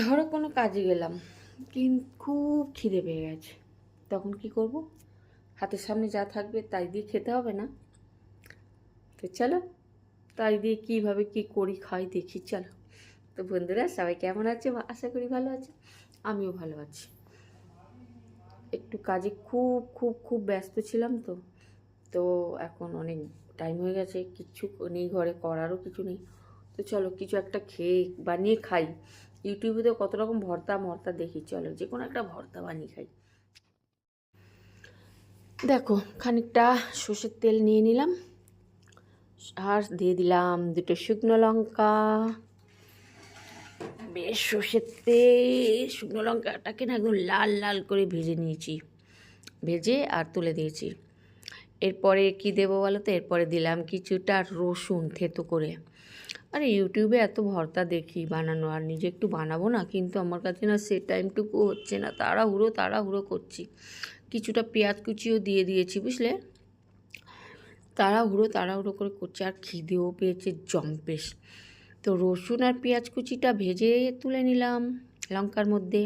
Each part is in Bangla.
ধরো কোনো কাজে গেলাম কিন্তু খুব খিদে পেয়ে গেছে। তখন কি করব? হাতের সামনে যা থাকবে তাই দিয়ে খেতে হবে না। তো চলো, তাই দিয়ে কীভাবে কী করি খাই দেখি, চলো। তো বন্ধুরা, সবাই কেমন আছে? আশা করি ভালো আছে, আমিও ভালো আছি। একটু কাজে খুব খুব খুব ব্যস্ত ছিলাম তো তো এখন অনেক টাইম হয়ে গেছে কিচ্ছু নেই, ঘরে করারও কিছু নেই। তো চলো, কিছু একটা খেয়ে, বানিয়ে খাই। ইউটিউবে তো কত রকম ভর্তা মর্তা দেখি, চলো যে কোনো একটা ভর্তা বানিয়ে খাই। দেখো, খানিকটা সর্ষের তেল নিয়ে নিলাম, আর দিয়ে দিলাম দুটো শুকনো লঙ্কা। বেশ, সর্ষের তেল, শুকনো লঙ্কাটাকে না একদম লাল লাল করে ভেজে নিয়েছি, ভেজে আর তুলে দিয়েছি। এরপরে কি দেবো বলো তো? এরপরে দিলাম কিছুটা রসুন থেতো করে। আরে ইউটিউবে এত ভর্তা দেখি বানানো, আর নিজে একটু বানাবো না? কিন্তু আমার কাছে না সে টাইমটুকু হচ্ছে না। তাড়াহুড়ো তাড়াহুড়ো করছি। কিছুটা পেঁয়াজ কুচিও দিয়ে দিয়েছি, বুঝলে? তাড়াহুড়ো তাড়াহুড়ো করে করছি, আর খিদেও পেয়েছে জম্পেশ। তো রসুন আর পেঁয়াজ কুচিটা ভেজে তুলে নিলাম লঙ্কার মধ্যে।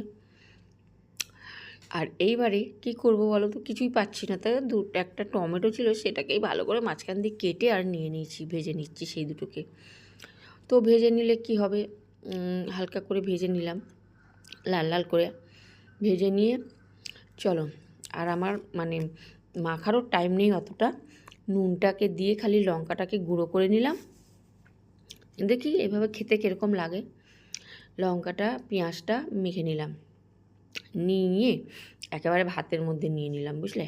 আর এইবারে কি করব বলো তো? কিছুই পাচ্ছি না। তাই দু, একটা টমেটো ছিল, সেটাকেই ভালো করে মাঝখান দিয়ে কেটে আর নিয়ে নিয়েছি, ভেজে নিচ্ছি সেই দুটোকে। তো ভেজে নিলে কি হবে? হালকা করে ভেজে নিলাম, লাল লাল করে। ভেজে নিয়ে চলো, আর আমার মানে মাখারও টাইম নেই অতটা। নুনটাকে দিয়ে খালি লঙ্কাটাকে গুঁড়ো করে নিলাম। দেখি এভাবে খেতে কীরকম লাগে। লঙ্কাটা, পেঁয়াজটা মেখে নিলাম। নিয়ে একেবারে ভাতের মধ্যে নিয়ে নিলাম, বুঝলে?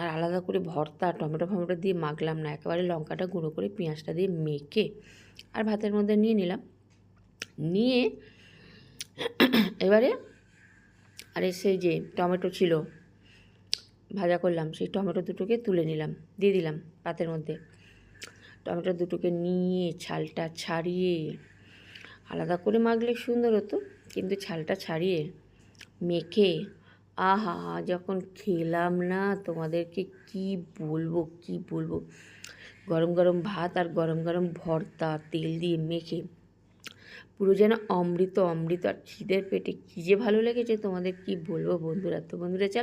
আর আলাদা করে ভর্তা, টমেটো ফমেটো দিয়ে মাখলাম না, একেবারে লঙ্কাটা গুঁড়ো করে পেঁয়াজটা দিয়ে মেখে আর ভাতের মধ্যে নিয়ে নিলাম। নিয়ে এবারে আরে সেই যে টমেটো ছিল, ভাজা করলাম, সেই টমেটো দুটোকে তুলে নিলাম, দিয়ে দিলাম পাতের মধ্যে। টমেটো দুটোকে নিয়ে, ছালটা ছাড়িয়ে আলাদা করে মাখলে সুন্দর হতো। কিন্তু ছালটা ছাড়িয়ে মেখে, আহা, যখন খেলাম না, তোমাদেরকে কি বলব কি বলব? গরম গরম ভাত আর গরম গরম ভর্তা, তেল দিয়ে মেখে পুরো যেন অমৃত অমৃত আর খিদের পেটে। কী যে ভালো লেগেছে তোমাদের, কি বলব বন্ধুরা? তো বন্ধুরা, চলো